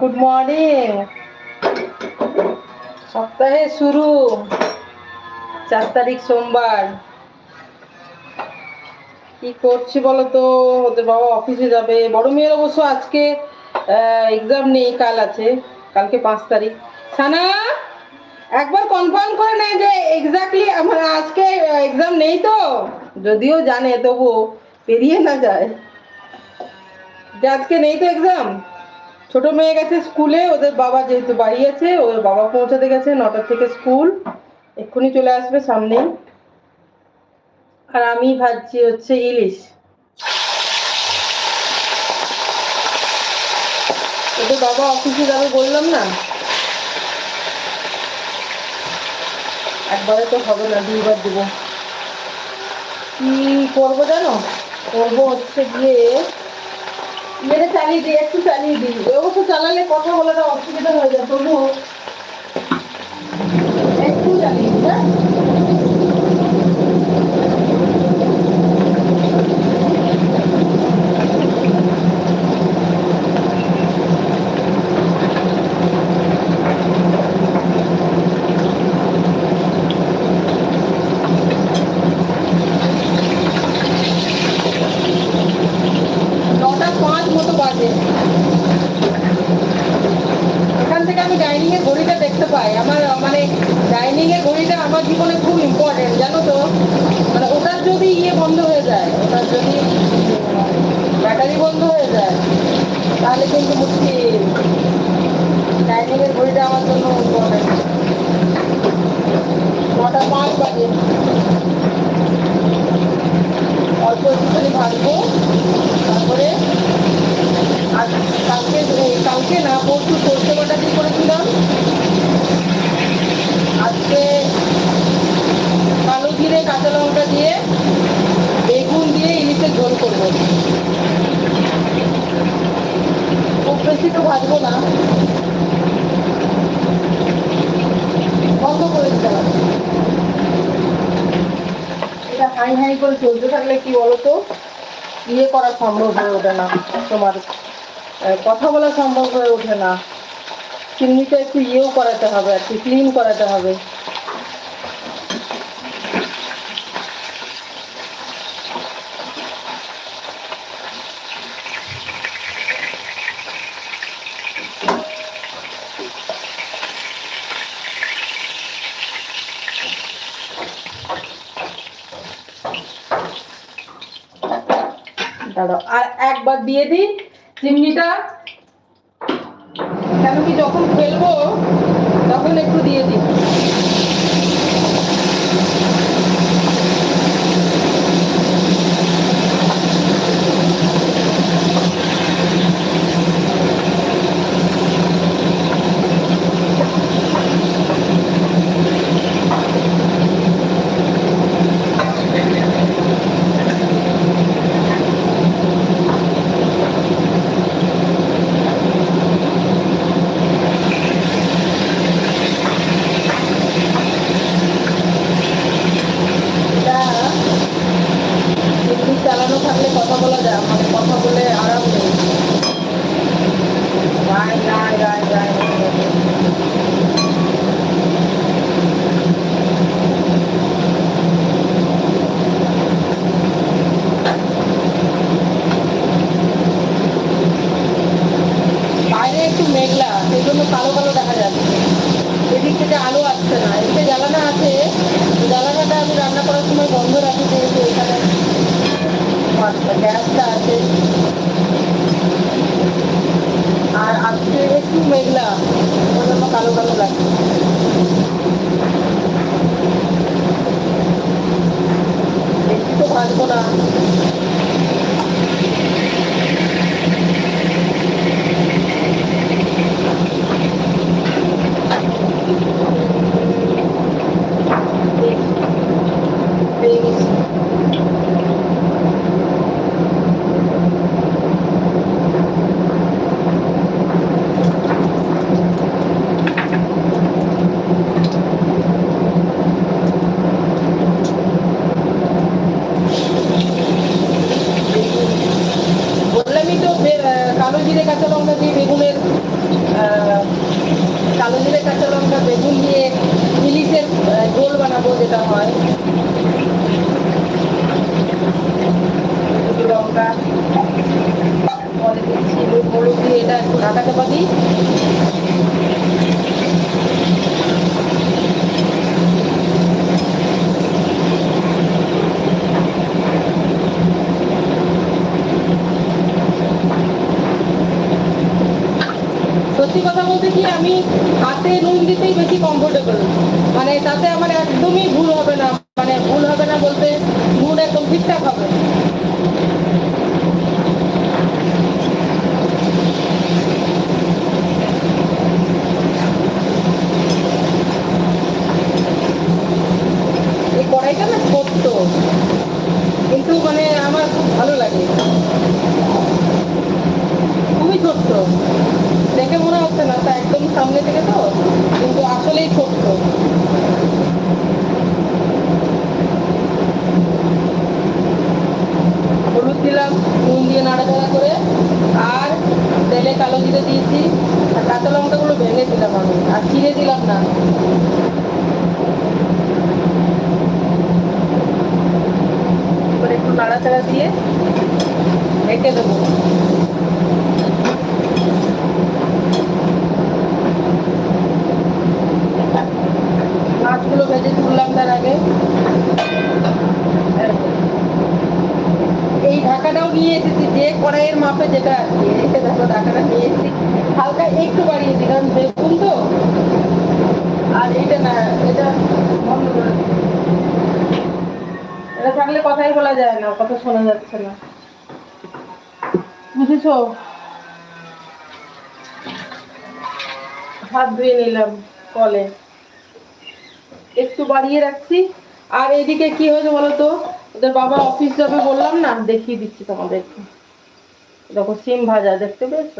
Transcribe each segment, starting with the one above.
Good morning সপ্তাহে শুরু। চার তারিখ সোমবার। কি করছি বলো তো ওদের বাবা অফিসে যাবে। বড় মেয়ের অবশ্য আজকে এক্সাম নেই, কাল আছে। কালকে পাঁচ তারিখ। সানা, একবার কনফার্ম করে নেয় যে এক্স্যাক্টলি আমার আজকে এক্সাম নেই তো। যদিও জানে তবু পেরিয়ে না যায়। যে আজকে নেই তো এক্সাম ছোট মেয়ে গেছে স্কুলে, ওদের বাবা যেহেতু বাড়ি আছে, ওদের বাবা পৌঁছাতে গেছে নটার থেকে স্কুল। এক্ষুনি চলে আসবে সামনেই আর আমি ভাবছি হচ্ছে ইলিশ। ওদের বাবা অফিসে যাবে বললাম না? একবারে তো হবে না, দুইবার দেবো। কি করব জানো? করব হচ্ছে গিয়ে, মেরে চালিয়ে দিই একটু চালিয়ে দিই। তো চালালে কথা বলাটা অসুবিধা হয়ে যায় তবু একটু চালিয়ে দিই হ্যাঁ নটা পাঁচ মতো বাজে এখান থেকে আমি ডাইনিং এর ঘড়িটা দেখতে পাই আমার মানে ডাইনিং এর ঘড়িটা আমার জীবনে খুব ইম্পর্টেন্ট জানো তো মানে ওটার যদি ইয়ে বন্ধ হয়ে যায় ওটার যদি ব্যাটারি বন্ধ হয়ে যায় তাহলে কিন্তু মুশকিল ডাইনিং এর ঘড়িটা আমার জন্য ইম্পর্টেন্ট নটা পাঁচ বাজে অল্প ভাজবো তারপরে কালকে কালকে না, পরশু সর্ষে বাটা দিয়ে করেছিলাম। আজকে কালো জিরে, কাঁচা লঙ্কা দিয়ে বেগুন দিয়ে ইলিশের ঝোল করব। খুব বেশি তো ভাজবো না। বন্ধ করে দিতে এটা হাই হাই করে চলতে থাকলে কি বলতো? ইয়ে করা সম্ভব হয়ে ওঠে না। তোমার কথা বলা সম্ভব হয়ে ওঠে না। চিমনিটা একটু ইয়েও করাতে হবে কি ক্লিন করাতে হবে। দাঁড়াও আর একবার দিয়ে দিই চিমনিটা। কেন কি যখন ফেলব তখন একটু দিয়ে দিই। মানে তাতে আমার একদমই ভুল হবে না মানে ভুল হবে না বলতে নুন একদম ঠিকঠাক হবে এই কড়াইটা না ছোট্ট কিন্তু মানে আমার খুব ভালো লাগে খুবই ছোট্ট দেখে মনে হচ্ছে না তা একদম সামনে থেকে তো কিন্তু আসলেই ছোট্ট হলুদ দিলাম নুন দিয়ে নাড়াচাড়া করে আর তেলে কালো জিরে দিয়েছি আর কাঁচা ভেঙে দিলাম আমি আর ফিরে দিলাম না। একটু নাড়াচাড়া দিয়ে রেখে দেবো মাছগুলো ভেজে তুললাম তার আগে এই ঢাকাটাও নিয়ে এসেছি যে কড়াইয়ের মাপে যেটা আর কি এই যে দেখো ঢাকাটা নিয়ে এসেছি হালকা একটু বাড়িয়ে দিই কারণ বেগুন তো আর এইটা না এটা বন্ধ করে দিই। এটা থাকলে কথাই বলা যায় না, কথা শোনা যাচ্ছে না। বুঝেছ? হাত ধুয়ে নিলাম কলে। একটু বাড়িয়ে রাখছি। আর এদিকে কি হয়েছে বলো তো? ওদের বাবা অফিস যাবে বললাম না দেখিয়ে দিচ্ছি তোমাদেরকে। দেখো সিম ভাজা, দেখতে পেয়েছ?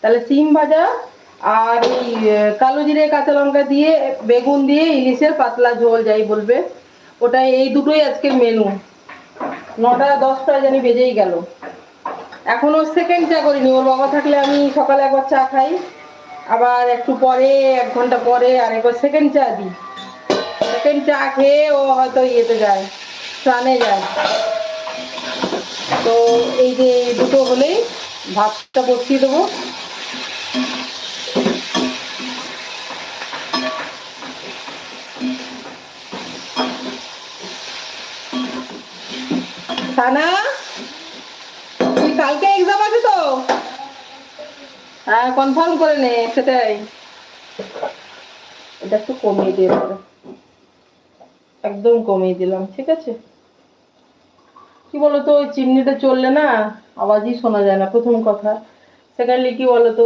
তাহলে সিম ভাজা আর এই কালো জিরে, কাঁচা লঙ্কা দিয়ে, বেগুন দিয়ে, ইলিশের পাতলা ঝোল যাই বলবে। ওটা এই দুটোই আজকের মেনু নটা, দশটা জানি বেজেই গেল। এখনও সেকেন্ড চা করিনি। ওর বাবা থাকলে আমি সকালে একবার চা খাই। আবার একটু পরে, এক ঘণ্টা পরে আর একবার সেকেন্ড চা দিই। সেকেন্ড চা খেয়ে ও হয়তো ইয়েতে যায়, স্নানে যায়। তো এই যে দুটো হলেই ভাতটা বসিয়ে দেবো। সানা তুই কালকে এক্সাম আছে তো? হ্যাঁ কনফার্ম করে নে, সেটাই। এটা একটু কমিয়ে দিয়ে একদম কমিয়ে দিলাম, ঠিক আছে? কি বলতো, ওই চিমনিটা চললে না, আওয়াজই শোনা যায় না, প্রথম কথা। সেকেন্ডলি কি বলতো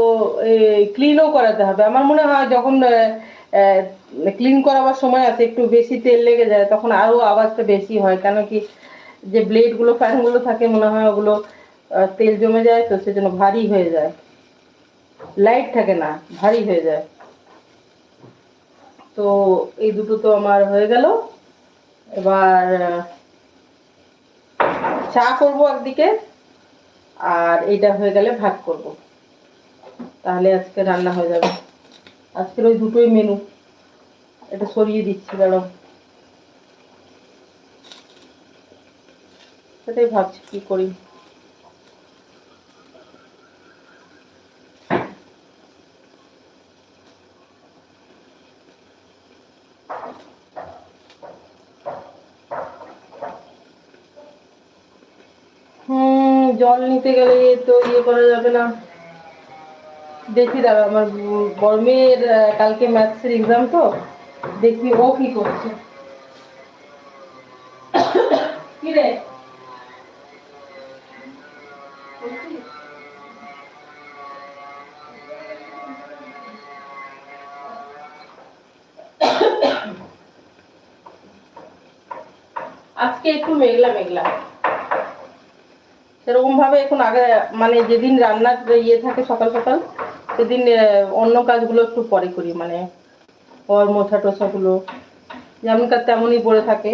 ক্লিনও করাতে হবে। আমার মনে হয় যখন ক্লিন করাবার সময় আছে, একটু বেশি তেল লেগে যায়, তখন আরও আওয়াজটা বেশি হয়। কেন কি যে ব্লেডগুলো ফ্যানগুলো থাকে, মনে হয় ওগুলো তেল জমে যায়, তো সেজন্য ভারী হয়ে যায়। লাইট থাকে না, ভারী হয়ে যায়। তো এই দুটো তো আমার হয়ে গেল। এবার চা করব একদিকে, আর এটা হয়ে গেলে ভাত করব। তাহলে আজকে রান্না হয়ে যাবে। আজকের ওই দুটোই মেনু এটা সরিয়ে দিচ্ছি, দাঁড়াও। সেটাই ভাবছি কি করি। জল নিতে গেলে তো ইয়ে করা যাবে না। দেখি দাঁড়া আমার আহ, কালকে ম্যাথসের এক্সাম তো। দেখি ও কি করছে। মেঘলা মেঘলা। সেরকম ভাবে এখন আগে মানে যেদিন রান্নার ইয়ে থাকে সকাল সকাল, সেদিন অন্য কাজগুলো একটু পরে করি মানে ঘর মোছা টোছাগুলো। যেমনকার তেমনই পরে থাকে।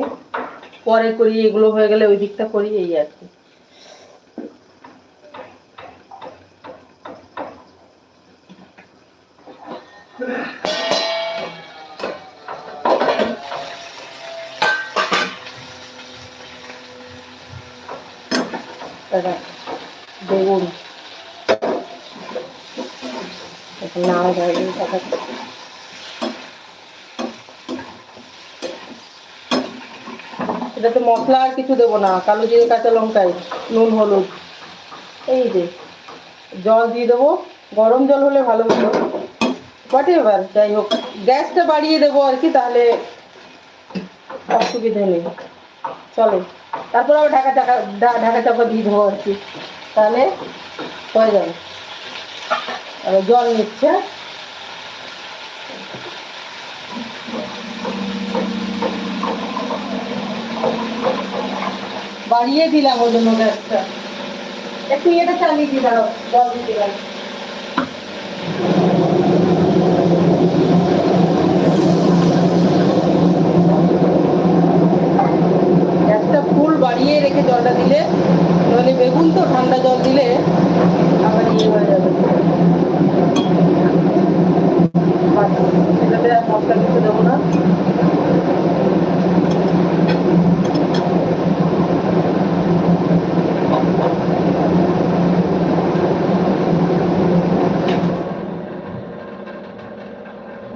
পরে করি, এগুলো হয়ে গেলে ওই দিকটা করি, এই আর কি। এটা বেগুন নাও যায় কথা এটাতে মশলা আর কিছু দেবো না। কালো জিরে, কাঁচা লঙ্কাই নুন, হলুদ। এই যে, জল দিয়ে দেবো। গরম জল হলে ভালো হতো হোয়াট এবার যাই হোক। গ্যাসটা বাড়িয়ে দেবো আর কি, তাহলে অসুবিধে নেই। চলো। তারপর আবার ঢাকা চাকা ঢাকা চাপা দিয়ে দেবো আর কি তাহলে হয়ে যাবে। আর জল নিচ্ছে। বাড়িয়ে দিলাম জন্য গ্যাসটা। একটু এটা চালিয়ে দাঁড়াও, জল দিয়ে দিলাম গ্যাসটা ফুল বাড়িয়ে রেখে জলটা দিলে, নইলে বেগুন তো ঠান্ডা জল দিলে আবার ইয়ে হয়ে যাবে।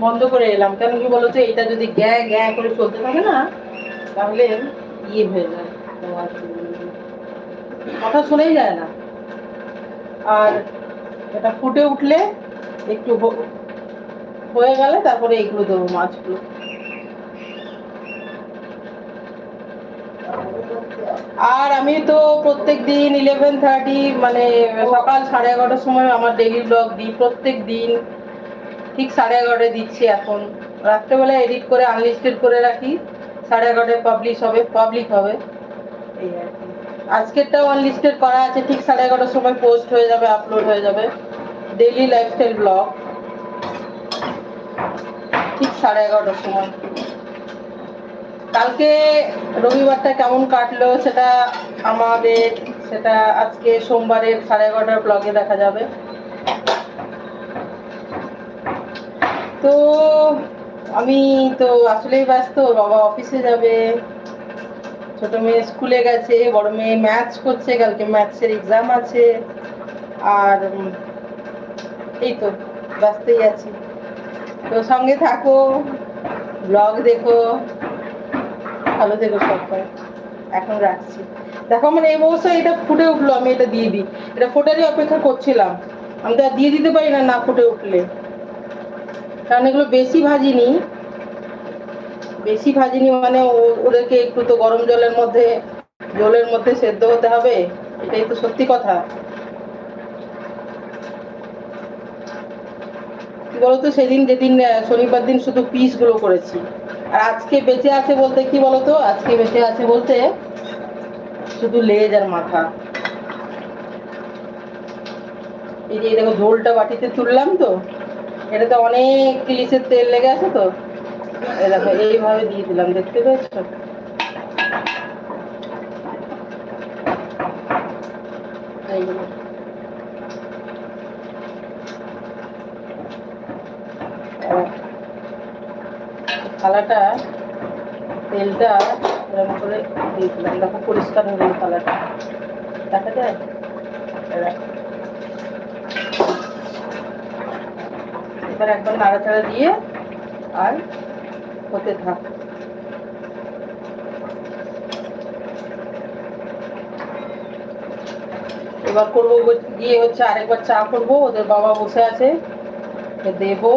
বন্ধ করে এলাম। কেন কি বলতো এটা যদি গ্যা গ্যা করে চলতে থাকে না, তাহলে ইয়ে হয়ে যায়। কথা শোনাই যায় না। আর এটা ফুটে উঠলে একটু হয়ে গেলে তারপরে এগুলো দেবো মাছগুলো। আর আমি তো প্রত্যেক দিন ইলেভেন থার্টি মানে সকাল সাড়ে এগারোটার সময় আমার ডেলি ব্লগ দিই, প্রত্যেক দিন। ঠিক সাড়ে এগারোটায় দিচ্ছি এখন। রাত্রেবেলা এডিট করে আনলিস্টেড করে রাখি। সাড়ে এগারোটায় পাবলিশ হবে পাবলিক হবে। এই আর কি আনলিস্টেড করা আছে, ঠিক সাড়ে এগারোটার সময় পোস্ট হয়ে যাবে আপলোড হয়ে যাবে। ডেইলি লাইফস্টাইল ব্লগ ঠিক সাড়ে এগারোটার সময়। কালকে রবিবারটা কেমন কাটলো, সেটা আমাদের, সেটা আজকে সোমবারের সাড়ে এগারোটার ব্লগে দেখা যাবে। তো, আমি তো আসলেই ব্যস্ত, বাবা অফিসে যাবে। ছোট মেয়ে স্কুলে গেছে, বড় মেয়ে ম্যাথস করছে, কালকে ম্যাথসের এক্সাম আছে। আর এই তো, ব্যস্তই আছি। তো সঙ্গে থাকো ব্লগ দেখো, ভালো থেকো সবাই। এখন রাখছি। দেখো আমার এই অবস্থায় এটা ফুটে উঠল, আমি এটা দিয়ে দিই। এটা ফোটারই অপেক্ষা করছিলাম। আমি তো আর দিয়ে দিতে পারি না না ফুটে উঠলে। কারণ এগুলো বেশি ভাজিনি। বেশি ভাজিনি মানে ওদেরকে একটু তো গরম জলের মধ্যে জলের মধ্যে সেদ্ধ হতে হবে, এটাই তো সত্যি কথা। বলতো, সেদিন যেদিন শনিবার দিন শুধু পিসগুলো করেছি। আর আজকে বেঁচে আছে বলতে কি বলতো, আজকে বেঁচে আছে বলতে শুধু লেজ আর মাথা। এই যে দেখো, ঝোলটা বাটিতে তুললাম তো, এটাতে অনেক ইলিশের তেল লেগে আছে তো। দেখো এইভাবে দিয়ে দিলাম, দেখতে এইগুলো। থালাটা তেলটা এরকম করে দিয়ে দিলাম দেখো, পরিষ্কার হয়ে গেল থালাটা দেখা যায়। এবার একবার নাড়াচাড়া দিয়ে আর হতে থাক। এবার করব গিয়ে হচ্ছে আরেকবার চা করব, ওদের বাবা বসে আছে। দেবো।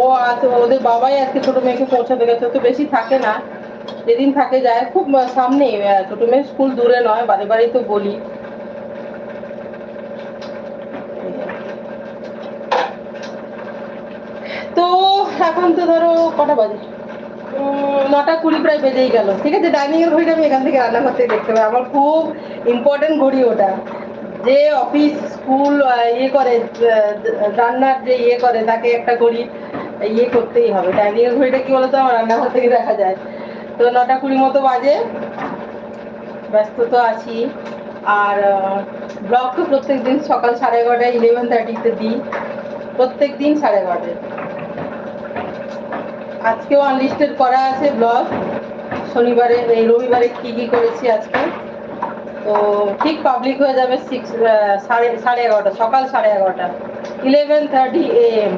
ও আছে, ওদের বাবাই আজকে ছোট মেয়েকে পৌঁছাতে গেছে তো বেশি থাকে না। যেদিন থাকে যায়, খুব সামনে ছোট মেয়ের স্কুল দূরে নয়, বাড়ি বাড়ি তো বলি। তো এখন তো ধরো কটা বাজে? নটা কুড়ি প্রায় বেজেই গেল। ঠিক আছে ডাইনিং এর ঘড়িটা আমি এখান থেকে রান্নাঘর থেকে দেখতে পাই। আমার খুব ইম্পর্টেন্ট ঘড়ি ওটা। যে অফিস স্কুল ইয়ে করে রান্নার যে ইয়ে করে, তাকে একটা ঘড়ি ইয়ে করতেই হবে। ডাইনিং এর ঘড়িটা কি বলতো? আমার রান্নাঘর থেকে দেখা যায়। তো নটা কুড়ি মতো বাজে। ব্যস্ত তো আছি। আর ব্লগ তো প্রত্যেক দিন সকাল সাড়ে এগারোটায় ইলেভেন থার্টিতে দিই। প্রত্যেক দিন সাড়ে এগারোটায়। আজকেও আনলিস্টেড করা আছে ব্লগ শনিবারে, এই রবিবারে কী কী করেছি আজকে? তো ঠিক পাবলিক হয়ে যাবে সিক্স সাড়ে সাড়ে এগারোটা, সকাল সাড়ে এগারোটা। ইলেভেন থার্টি এম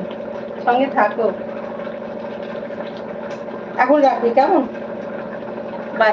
সঙ্গে থাকো। এখন রাখি, কেমন? বাই